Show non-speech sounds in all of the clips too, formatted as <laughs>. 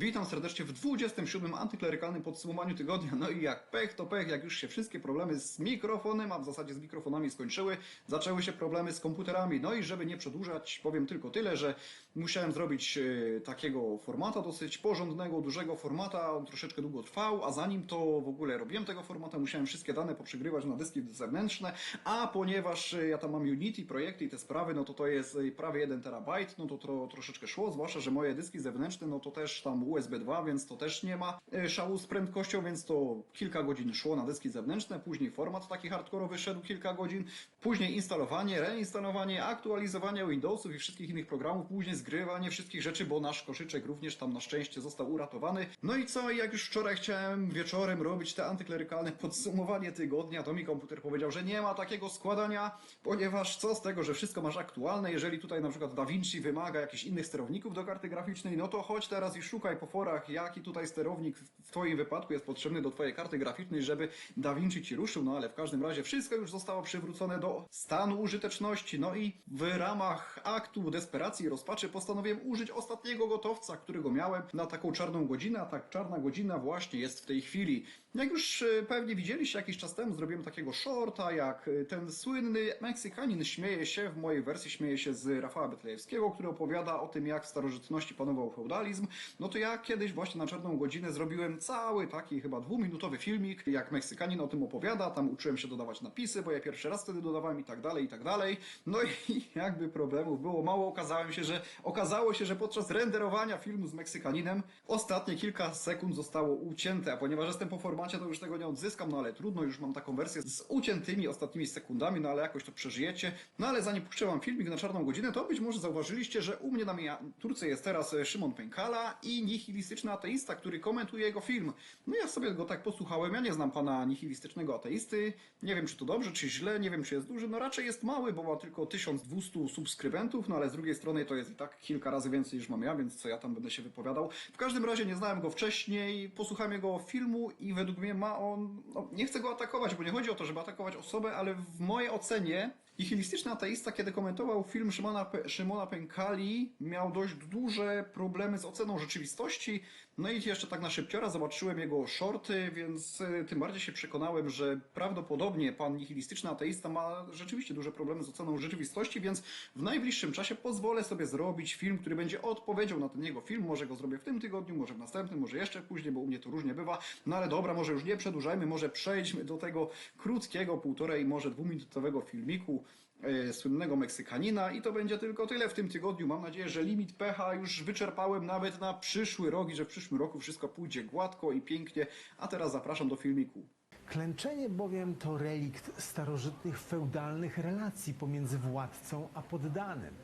Witam serdecznie w 27. antyklerykalnym podsumowaniu tygodnia. No i jak pech to pech, jak już się wszystkie problemy z mikrofonem, a w zasadzie z mikrofonami skończyły, zaczęły się problemy z komputerami. No i żeby nie przedłużać, powiem tylko tyle, że musiałem zrobić e, takiego formata dosyć porządnego, dużego formata. On troszeczkę długo trwał, a zanim to w ogóle robiłem tego formata, musiałem wszystkie dane poprzegrywać na dyski zewnętrzne, a ponieważ e, ja tam mam Unity, projekty i te sprawy, no to to jest e, prawie 1 terabajt, no to tro, troszeczkę szło, zwłaszcza, że moje dyski zewnętrzne, no to też tam USB 2, więc to też nie ma e, szału z prędkością, więc to kilka godzin szło na dyski zewnętrzne, później format taki hardkorowy szedł kilka godzin, później instalowanie, reinstalowanie, aktualizowanie Windowsów i wszystkich innych programów, później zgrywanie wszystkich rzeczy, bo nasz koszyczek również tam na szczęście został uratowany. No i co, jak już wczoraj chciałem wieczorem robić te antyklerykalne <laughs> podsumowanie tygodnia, to mi komputer powiedział, że nie ma takiego składania, ponieważ co z tego, że wszystko masz aktualne, jeżeli tutaj na przykład DaVinci wymaga jakichś innych sterowników do karty graficznej, no to chodź teraz i szukaj po forach, jaki tutaj sterownik w Twoim wypadku jest potrzebny do Twojej karty graficznej, żeby DaVinci Ci ruszył, no ale w każdym razie wszystko już zostało przywrócone do stanu użyteczności, no i w ramach aktu desperacji i rozpaczy postanowiłem użyć ostatniego gotowca, którego miałem na taką czarną godzinę, a tak czarna godzina właśnie jest w tej chwili. Jak już e, pewnie widzieliście jakiś czas temu, zrobiłem takiego shorta, jak e, ten słynny Meksykanin śmieje się, w mojej wersji śmieje się z Rafała Betlejewskiego, który opowiada o tym, jak w starożytności panował feudalizm. No to ja kiedyś właśnie na czarną godzinę zrobiłem cały taki chyba dwuminutowy filmik, jak Meksykanin o tym opowiada, tam uczyłem się dodawać napisy, bo ja pierwszy raz wtedy dodawałem i tak dalej, i tak dalej. No i <laughs> jakby problemów było mało, okazałem się, że okazało się, że podczas renderowania filmu z Meksykaninem ostatnie kilka sekund zostało ucięte, a ponieważ jestem po formacie, to już tego nie odzyskam, no ale trudno, już mam taką wersję z uciętymi ostatnimi sekundami, no ale jakoś to przeżyjecie. No ale zanim puszczę wam filmik na czarną godzinę, to być może zauważyliście, że u mnie na miniaturce jest teraz e, Szymon Pękala i nihilistyczny ateista, który komentuje jego film. No ja sobie go tak posłuchałem, ja nie znam pana nihilistycznego ateisty, nie wiem czy to dobrze, czy źle, nie wiem czy jest duży, no raczej jest mały, bo ma tylko 1200 subskrybentów, no ale z drugiej strony to jest i tak kilka razy więcej niż mam ja, więc co ja tam będę się wypowiadał. W każdym razie nie znałem go wcześniej, posłuchałem jego filmu i według mnie ma on, no, nie chcę go atakować, bo nie chodzi o to, żeby atakować osobę, ale w mojej ocenie nihilistyczny ateista, kiedy komentował film Szymona, Pe- Szymona Pękali, miał dość duże problemy z oceną rzeczywistości. No i jeszcze tak na szybciora zobaczyłem jego shorty, więc e, tym bardziej się przekonałem, że prawdopodobnie pan nihilistyczny ateista ma rzeczywiście duże problemy z oceną rzeczywistości, więc w najbliższym czasie pozwolę sobie zrobić film, który będzie odpowiedzią na ten jego film. Może go zrobię w tym tygodniu, może w następnym, może jeszcze później, bo u mnie to różnie bywa. No ale dobra, może już nie przedłużajmy, może przejdźmy do tego krótkiego, półtorej, może dwuminutowego filmiku e, słynnego Meksykanina i to będzie tylko tyle w tym tygodniu. Mam nadzieję, że limit pecha już wyczerpałem nawet na przyszły rok i że w przyszłym roku wszystko pójdzie gładko i pięknie. A teraz zapraszam do filmiku. Klęczenie bowiem to relikt starożytnych feudalnych relacji pomiędzy władcą a poddanym.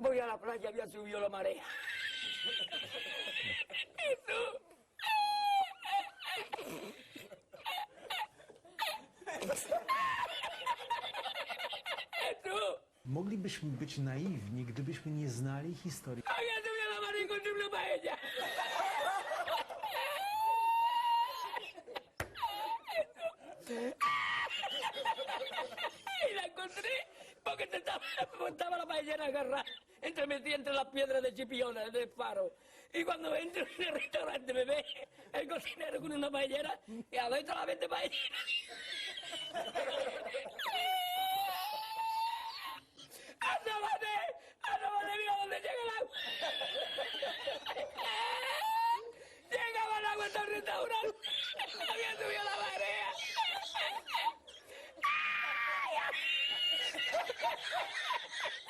Voy a la playa, había subido la marea. Moglibyśmy być naiwni, gdybyśmy nie znali historii Y la encontré porque te estaba, estaba la paellera agarrada entre entre las piedras de Chipiona, de Faro. Y cuando entro en el restaurante me ve el cocinero con una paellera y adentro la vende paellera.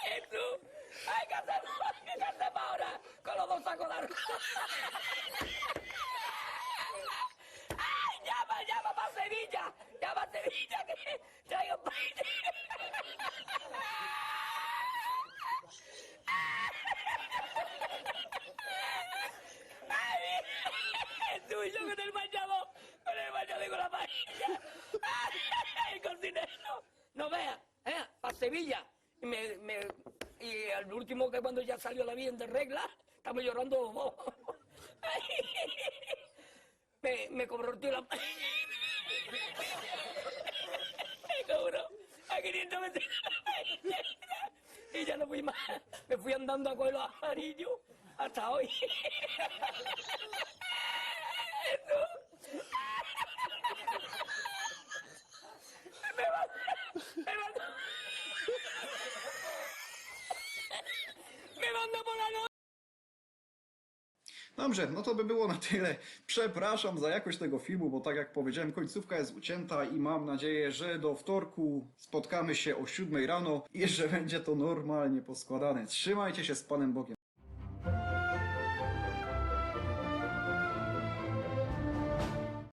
¡Jesús! ¡Hay que hacerlo! ¡Hay que hacerlo ahora! ¡Con los dos sacos de arroz! ¡Ay! ¡Llama, llama para Sevilla! ¡Llama a Sevilla que traigo! ¡Ay! Jesús, yo con el bañador, con el bañador y con la paella. El cocinero. No vea, ¿eh? Para Sevilla. Y, al último que cuando ya salió la bien de regla, estamos llorando. Ay, <laughs> me, me cobró el tío la. Me cobró a 500 metros. Y ya no fui más. Me fui andando a coger los amarillos hasta hoy. Me la noche. Dobrze, no to by było na tyle. Przepraszam za jakość tego filmu, bo tak jak powiedziałem, końcówka jest ucięta i mam nadzieję, że do wtorku spotkamy się o 7 rano i że będzie to normalnie poskładane. Trzymajcie się z Panem Bogiem.